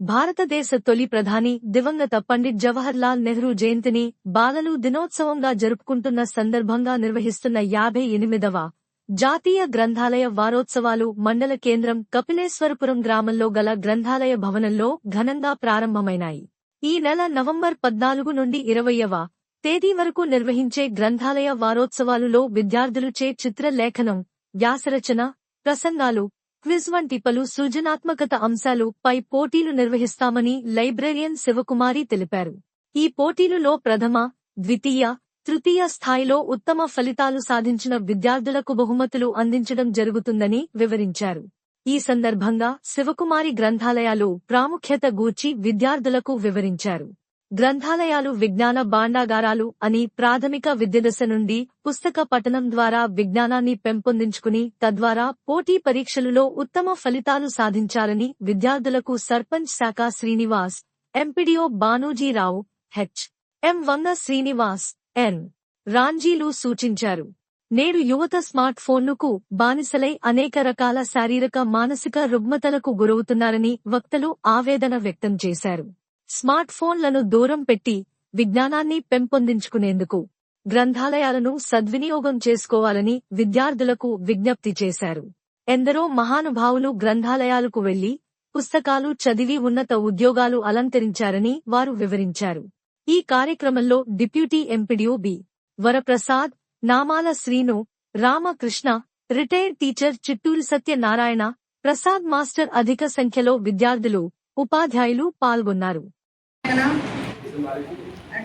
భారతదేశ తొలి ప్రధాని దివంగత పండిట్ జవహర్లాల్ నెహ్రూ జయంతిని బాలలు దినోత్సవంగా జరుపుకుంటున్న సందర్భంగా నిర్వహిస్తున్న యాభై ఎనిమిదవ జాతీయ గ్రంథాలయ వారోత్సవాలు మండల కేంద్రం కపిలేశ్వరపురం గ్రామంలో గల గ్రంథాలయ భవనంలో ఘనంగా ప్రారంభమైనాయి. ఈ నెల నవంబర్ పద్నాలుగు నుండి ఇరవయవ తేదీ వరకు నిర్వహించే గ్రంథాలయ వారోత్సవాలులో విద్యార్థులుచే చిత్రలేఖనం వ్యాసరచన ప్రసంగాలు క్విజ్ వంటి పలు సృజనాత్మకత అంశాలు పై పోటీలు నిర్వహిస్తామని లైబ్రేరియన్ శివకుమారి తెలిపారు. ఈ పోటీలులో ప్రథమ ద్వితీయ తృతీయ స్థాయిలో ఉత్తమ ఫలితాలు సాధించిన విద్యార్థులకు బహుమతులు అందించడం జరుగుతుందని వివరించారు. ఈ సందర్భంగా శివకుమారి గ్రంథాలయాలు ప్రాముఖ్యత గూర్చి విద్యార్థులకు వివరించారు. గ్రంథాలయాలు విజ్ఞాన భాండాగారాలు అని ప్రాథమిక విద్యదశ నుండి పుస్తక పఠనం ద్వారా విజ్ఞానాన్ని పెంపొందించుకుని తద్వారా పోటీ పరీక్షలలో ఉత్తమ ఫలితాలు సాధించాలని విద్యార్థులకు సర్పంచ్ శాఖ Srinivas MPDO Banujirao H. M. Vanga Srinivas N. రాంజీలు సూచించారు. నేడు యువత స్మార్ట్ ఫోన్లకు బానిసలై అనేక రకాల శారీరక మానసిక రుగ్మతలకు గురవుతున్నారని వక్తలు ఆవేదన వ్యక్తం చేశారు. స్మార్ట్ ఫోన్లను దూరం పెట్టి విజ్ఞానాన్ని పెంపొందించుకునేందుకు గ్రంథాలయాలను సద్వినియోగం చేసుకోవాలని విద్యార్థులకు విజ్ఞప్తి చేశారు. ఎందరో మహానుభావులు గ్రంథాలయాలకు వెళ్ళి పుస్తకాలు చదివి ఉన్నత ఉద్యోగాలు అలంకరించారని వారు వివరించారు. ఈ కార్యక్రమంలో deputy MPDO B. Varaprasad Namala Srinu Ramakrishna retired teacher Chitturi Satyanarayana Prasad master అధిక సంఖ్యలో విద్యార్థులు ఉపాధ్యాయులు పాల్గొన్నారు.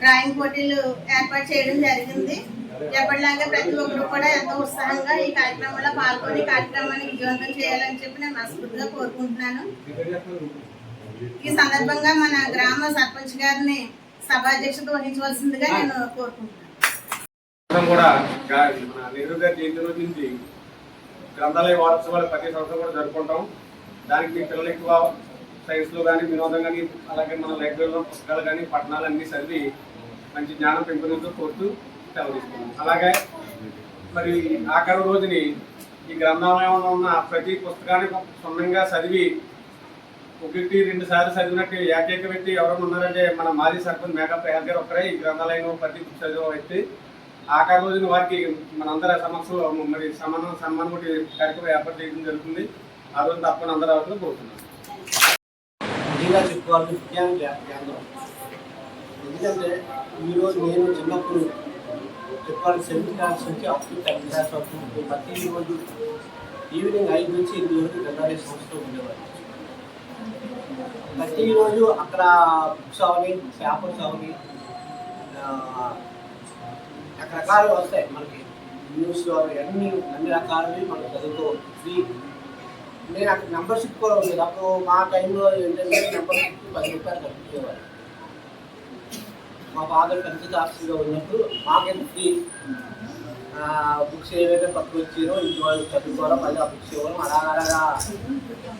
డ్రాయింగ్ పోటీలు ఏర్పాటు చేయడం జరిగింది. ఎప్పటిలాగా ప్రతి ఒక్కరు కూడా ఎంతో ఉత్సాహంగా ఈ కార్యక్రమంలో పాల్గొని కార్యక్రమాన్ని విజయవంతం చేయాలని చెప్పి నేను మనస్ఫూర్తిగా కోరుకుంటున్నాను. ఈ సందర్భంగా మన గ్రామ సర్పంచ్ గారిని సభాధ్యక్షత వహించవలసిందిగా నేను కోరుకుంటున్నాను. కూడా నెహ్రూ గారి జయంతి రోజు నుంచి గ్రంథాలయ వారోత్సవాలు ప్రతి సంవత్సరం కూడా జరుపుకుంటాం. దానికి పిల్లలు ఎక్కువ సైన్స్లో కానీ వినోదం కానీ అలాగే మన లైబ్రరీలో పుస్తకాలు కానీ పట్టణాలు అన్నీ చదివి మంచి జ్ఞానం పెంపొందుతూ కోరుతూ సెలవు తీసుకున్నాం. అలాగే మరి ఆఖరి రోజుని ఈ గ్రంథాలయంలో ఉన్న ప్రతి పుస్తకాన్ని క్షుణ్ణంగా చదివి ఒకటి రెండు సార్లు చదివినట్టు ఏకైక వ్యక్తి ఎవరైనా ఉన్నారంటే మన మాజీ సర్పంచ్ మేఘా ప్రయాగ్ గారు ఒక్కరే. ఈ గ్రంథాలయం ప్రతి చదివే వ్యక్తి. ఆఖరి రోజున వారికి మనందరి సమక్షంలో మరి సమానం సన్మానం ఒకటి కార్యక్రమం ఏర్పాటు చేయడం జరుగుతుంది. ఆ రోజు తప్పకుండా అందరూ అవసరం కోరుతున్నాను విధిగా చెప్పుకోవాలి విజ్ఞాన కేంద్రం ఎందుకంటే ఈరోజు నేను చిన్నప్పుడు చెప్పాలి సెవెంత్ క్లాస్ నుంచి అప్ టు టెన్త్ క్లాస్ వరకు ప్రతి రోజు ఈవినింగ్ ఐదు నుంచి ఎనిమిది వరకు గంగారే సంస్థలో ఉండేవారు. ప్రతిరోజు అక్కడ బుక్స్ అవని పేపర్స్ అవని రకరకాలు వస్తాయి మనకి. న్యూస్ అన్ని అన్ని రకాలవి మనం చదువుకోవచ్చు. ఫ్రీ నేను అక్కడ మెంబర్షిప్ కూడా ఉండేది. అప్పుడు మా టైంలో ఏంటంటే మెంబర్షిప్ పది రూపాయలు కట్టించేవారు మా ఫాదర్ పెద్ద ఆఫీస్లో ఉన్నప్పుడు మాకెంత ఫ్రీ బుక్స్ ఏవైతే పక్కకు వచ్చారో ఇంటి వాళ్ళు చదువుకోవడం మళ్ళీ ఆ బుక్స్ ఇవ్వడం అలాగలాగా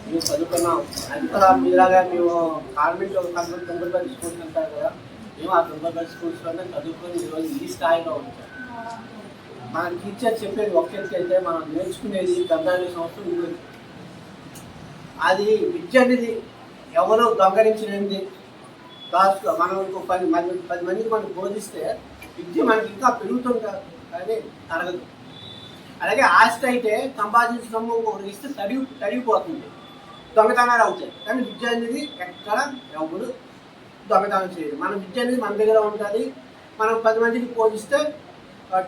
మేము చదువుకున్నాం. అంతా మీలాగా మేము కాన్వెంట్ ఒక తొమ్మిది తొంభై స్కూల్స్ అంటారు కదా. మేము ఆ తొంభై స్కూల్స్లోనే చదువుకొని ఈరోజు ఈ స్థాయిలో ఉంటాం. మన టీచర్ చెప్పేది ఒక్కరికి అయితే మనం నేర్చుకునేది పెద్ద సంవత్సరం అది విద్య అనేది ఎవరో దొంగలించినది క్లాస్లో మనం ఇంకో పది మంది పది మందికి మనం బోధిస్తే విద్య మనకి ఇంకా పెరుగుతుంది? కానీ తరగదు అలాగే ఆస్తి అయితే సంపాదించడం ఒకటి ఇస్తే తడిగి తడిగిపోతుంది. దొంగతనాలు అవుతాయి. కానీ విద్య అనేది ఎక్కడ ఎవరు దొంగతనం చేయదు మన విద్య అనేది మన దగ్గర ఉంటుంది. మనం పది మందికి బోధిస్తే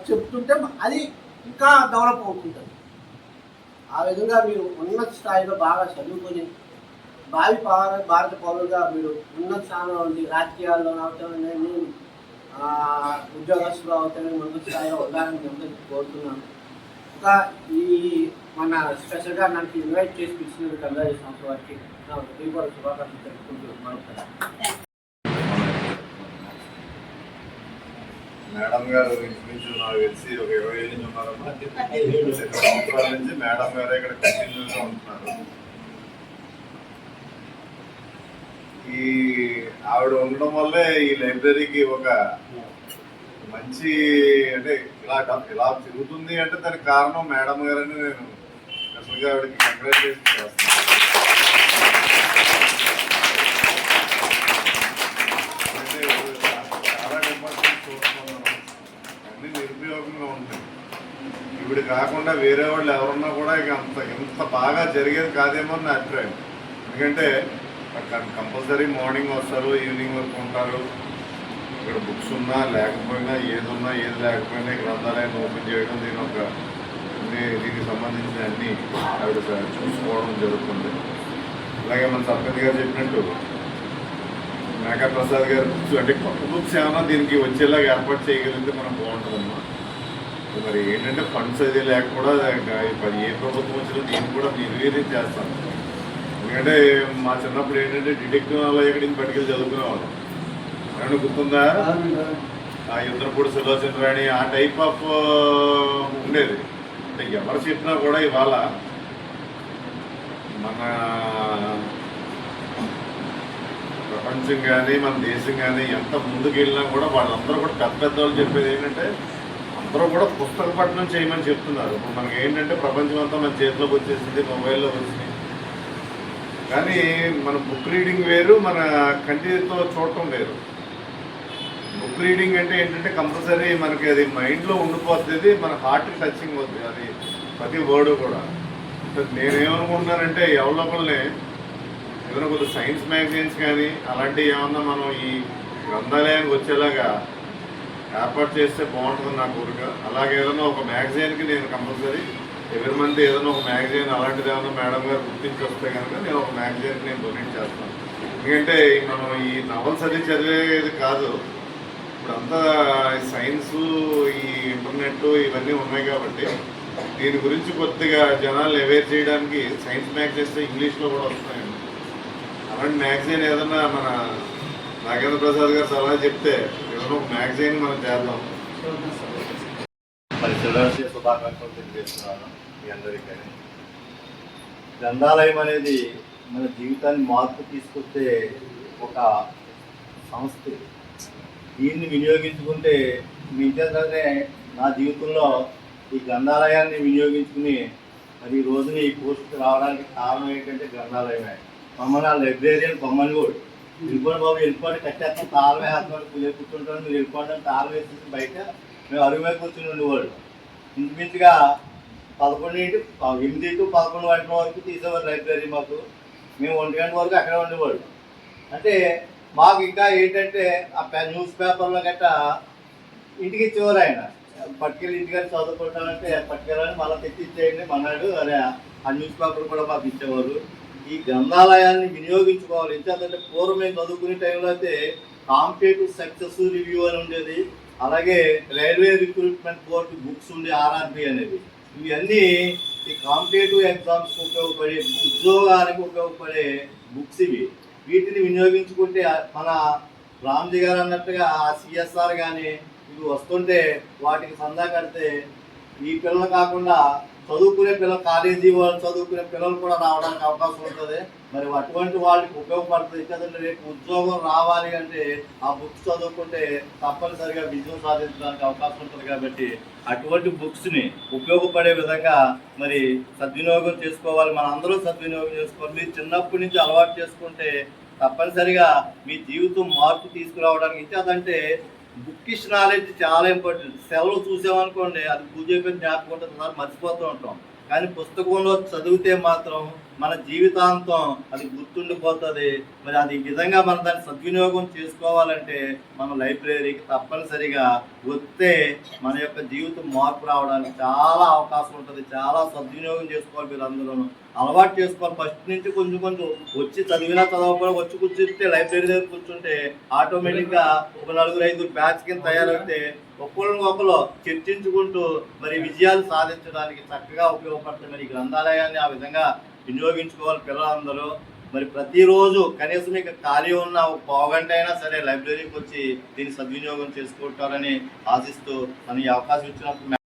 చెప్తుంటే అది ఇంకా డెవలప్ అవుతుంటుంది. ఆ విధంగా మీరు ఉన్నత స్థాయిలో బాగా చదువుకొని భావి భారత భారత పౌరులుగా మీరు ఉన్నత స్థానంలో ఉండి రాజకీయాల్లో అవుతామని ఉద్యోగస్తులు అవుతామని ఉన్నత స్థాయిలో ఉండాలని మీ కోరుతున్నాను. ఇంకా ఈ మన స్పెషల్గా నాకు ఇన్వైట్ చేసి పిలిచినందుకు కందారి సంస్థ వారికి నా హృదయపూర్వక శుభాకాంక్షలు తెలుపుకుంటూ మేడం గారు ఇంచుమించు నాకు తెలిసి ఒక ఇరవై ఏళ్ళు నుంచి ఉన్నారమ్మా సంవత్సరాల నుంచి మేడం గారు ఇక్కడ కంటిన్యూగా ఉంటున్నారు. ఈ ఆవిడ ఉండడం వల్లే ఈ లైబ్రరీకి ఒక మంచి అంటే ఇలా ఇలా తిరుగుతుంది అంటే దానికి కారణం మేడం గారని నేను అసలుగా ఆవిడకి కంగ్రాచులేషన్ చేస్తాను ఇప్పుడు కాకుండా వేరే వాళ్ళు ఎవరున్నా కూడా ఇక అంత ఇంత బాగా జరిగేది కాదేమో అని నా అభిప్రాయం. ఎందుకంటే అక్కడ కంపల్సరీ మార్నింగ్ వస్తారు ఈవినింగ్ వరకు ఉంటారు. ఇక్కడ బుక్స్ ఉన్నా లేకపోయినా ఏది ఉన్నా ఏది లేకపోయినా గ్రంథాలయాన్ని ఓపెన్ చేయడం దీని ఒక దీనికి సంబంధించిన అన్ని ఆవిడ చూసుకోవడం జరుగుతుంది. అలాగే మన సర్పతి గారు చెప్పినట్టు మేకా ప్రసాద్ గారు బుక్స్ అంటే కొత్త బుక్స్ ఏమైనా దీనికి వచ్చేలాగా ఏర్పాటు చేయగలిగితే మనం బాగుంటుందమ్మా. మరి ఏంటంటే ఫండ్స్ అది లేకుండా ఇంకా ఇప్పుడు ఏ ప్రభుత్వం వచ్చినా దీన్ని కూడా నిర్వీర్యం చేస్తాం ఎందుకంటే మా చిన్నప్పుడు ఏంటంటే డిటెక్టివ్ నాలయ ఎక్కడికి పట్టుకెళ్ళి చదువుకునేవాళ్ళం. ఏమన్నా గుర్తుందా? ఆ ఇంద్రపూడి సులోచన రాణి ఆ టైప్ ఆఫ్ ఉండేది. అంటే ఎవరు చెప్పినా కూడా ఇవాళ మన ప్రపంచం కానీ మన దేశం కానీ ఎంత ముందుకు వెళ్ళినా కూడా వాళ్ళందరూ కూడా పెద్ద పెద్ద వాళ్ళు చెప్పేది ఏంటంటే అందరూ కూడా పుస్తక పఠనం చేయమని చెప్తున్నారు. ఇప్పుడు మనకి ఏంటంటే ప్రపంచం అంతా మన చేతిలోకి వచ్చేసింది మొబైల్లో వచ్చింది. కానీ మన బుక్ రీడింగ్ వేరు మన కంటితో చూడటం వేరు. బుక్ రీడింగ్ అంటే ఏంటంటే కంపల్సరీ మనకి అది మైండ్లో ఉండిపోతుంది మన హార్ట్కి టచింగ్ అవుతుంది అది ప్రతి వర్డ్ కూడా. అంటే నేనేమనుకుంటున్నానంటే ఎవరి ఏదైనా కొద్దిగా సైన్స్ మ్యాగజైన్స్ కానీ అలాంటివి ఏమన్నా మనం ఈ గ్రంథాలయానికి వచ్చేలాగా ఏర్పాటు చేస్తే బాగుంటుంది నా కోరిక. అలాగే ఏదైనా ఒక మ్యాగజైన్కి నేను కంపల్సరీ ఎవరి మంది ఏదైనా ఒక మ్యాగజైన్ అలాంటిది ఏమైనా మేడం గారు గుర్తించి వస్తే కనుక నేను ఒక మ్యాగజైన్కి నేను డొనేట్ చేస్తాను. ఎందుకంటే మనం ఈ నవల్స్ అది చదివేది కాదు. ఇప్పుడంతా సైన్సు సైన్స్ ఈ ఇంటర్నెట్ ఇవన్నీ ఉన్నాయి కాబట్టి దీని గురించి కొద్దిగా జనాలు అవేర్ చేయడానికి సైన్స్ మ్యాగజైన్స్ ఇంగ్లీష్లో కూడా వస్తున్నాయండి అలాంటి మ్యాగజైన్ ఏదన్నా మన నాగేంద్ర ప్రసాద్ గారు సలహా చెప్తే ఏదైనా మ్యాగజైన్ మనం చేద్దాం. మరి చిల్డ్రన్స్ శుభాకాంక్షలు తెలియజేస్తున్నాను మీ అందరికీ. గ్రంథాలయం అనేది మన జీవితాన్ని మార్పు తీసుకొచ్చే ఒక సంస్థ. దీన్ని వినియోగించుకుంటే మీ నా జీవితంలో ఈ గ్రంథాలయాన్ని వినియోగించుకుని మరి ఈ రోజున ఈ పోస్ట్ రావడానికి కారణం ఏంటంటే గ్రంథాలయమే. మమ్మల్ని ఆ లైబ్రేరియన్ బొమ్మని కూడా వెళ్ళిపోయిన బాబు వెళ్ళిపోండి కట్టేస్తాం తాళం వేస్తాం పూజ కూర్చుంటాను మీరు వెళ్ళిపోండి అని వేసేసి బయట మేము అరుగు మీద కూర్చుని ఉండేవాళ్ళు. ఇంచుమించుగా పదకొండింటి ఎనిమిది టు పదకొండు గంటల వరకు తీసేవారు లైబ్రరీ మాకు. మేము ఒంటి గంట వరకు అక్కడే ఉండేవాళ్ళు. అంటే మాకు ఇంకా ఏంటంటే ఆ పే- న్యూస్ పేపర్లో గట్ట ఇంటికి ఇచ్చేవారు ఆయన. పట్టుకెళ్ళి ఇంటికి చదువుకుంటానంటే పట్టుకెళ్ళని మళ్ళీ తెచ్చి ఇచ్చేయండి మన్నాడు అదే ఆ న్యూస్ పేపర్ కూడా మాకు ఇచ్చేవారు. ఈ గ్రంథాలయాన్ని వినియోగించుకోవాలి. ఎందుకంటే పూర్వం మేము చదువుకునే టైంలో అయితే కాంపిటేటివ్ సక్సెస్ రివ్యూ అని ఉండేది. అలాగే రైల్వే రిక్రూట్మెంట్ బోర్డు బుక్స్ ఉండే ఆర్ఆర్బి అనేది. ఇవన్నీ ఈ కాంపిటేటివ్ ఎగ్జామ్స్కి ఉపయోగపడే ఉద్యోగానికి ఉపయోగపడే బుక్స్ ఇవి. వీటిని వినియోగించుకుంటే మన రామ్జీ గారు అన్నట్టుగా ఆ సిఎస్ఆర్ కానీ ఇవి వస్తుంటే వాటికి సందా కడితే ఈ పిల్లలు కాకుండా చదువుకునే పిల్లలు కాలేజీ వాళ్ళు చదువుకునే పిల్లలు కూడా రావడానికి అవకాశం ఉంటుంది. మరి అటువంటి వాళ్ళకి ఉపయోగపడుతుంది కదండి రేపు ఉద్యోగం రావాలి అంటే ఆ బుక్స్ చదువుకుంటే తప్పనిసరిగా విజయం సాధించడానికి అవకాశం ఉంటుంది కాబట్టి అటువంటి బుక్స్ని ఉపయోగపడే విధంగా మరి సద్వినియోగం చేసుకోవాలి. మన అందరూ సద్వినియోగం చేసుకోవాలి. మీరు చిన్నప్పటి నుంచి అలవాటు చేసుకుంటే తప్పనిసరిగా మీ జీవితం మార్పు తీసుకురావడానికి అదంటే బుక్కిష్ నాలెడ్జ్ చాలా ఇంపార్టెంట్. సెలవు చూసామనుకోండి అది పూజ అయిపోయిన జ్ఞాపకం ఉంటుంది సార్ మర్చిపోతూ ఉంటాం. కానీ పుస్తకంలో చదివితే మాత్రం మన జీవితాంతం అది గుర్తుండిపోతుంది. మరి అది విధంగా మనం దాన్ని సద్వినియోగం చేసుకోవాలంటే మన లైబ్రరీకి తప్పనిసరిగా వస్తే మన యొక్క జీవితం మార్పు రావడానికి చాలా అవకాశం ఉంటుంది. చాలా సద్వినియోగం చేసుకోవాలి మీరు అందరూ అలవాటు చేసుకోవాలి. ఫస్ట్ నుంచి కొంచెం కొంచెం వచ్చి చదివినా చదవకుండా వచ్చి కూర్చుంటే లైబ్రరీ దగ్గర కూర్చుంటే ఆటోమేటిక్గా ఒక నలుగురు ఐదుగురు బ్యాచ్ కింద తయారైతే ఒకరిని ఒకరు చర్చించుకుంటూ మరి విజయాలు సాధించడానికి చక్కగా ఉపయోగపడుతుంది మరి ఈ గ్రంథాలయాన్ని ఆ విధంగా వినియోగించుకోవాలి పిల్లలందరూ. మరి ప్రతిరోజు కనీసం మీకు ఖాళీ ఉన్న ఒక పావుగంట అయినా సరే లైబ్రరీకి వచ్చి దీన్ని సద్వినియోగం చేసుకుంటారని ఆశిస్తూ మన ఈ అవకాశం ఇచ్చినందుకు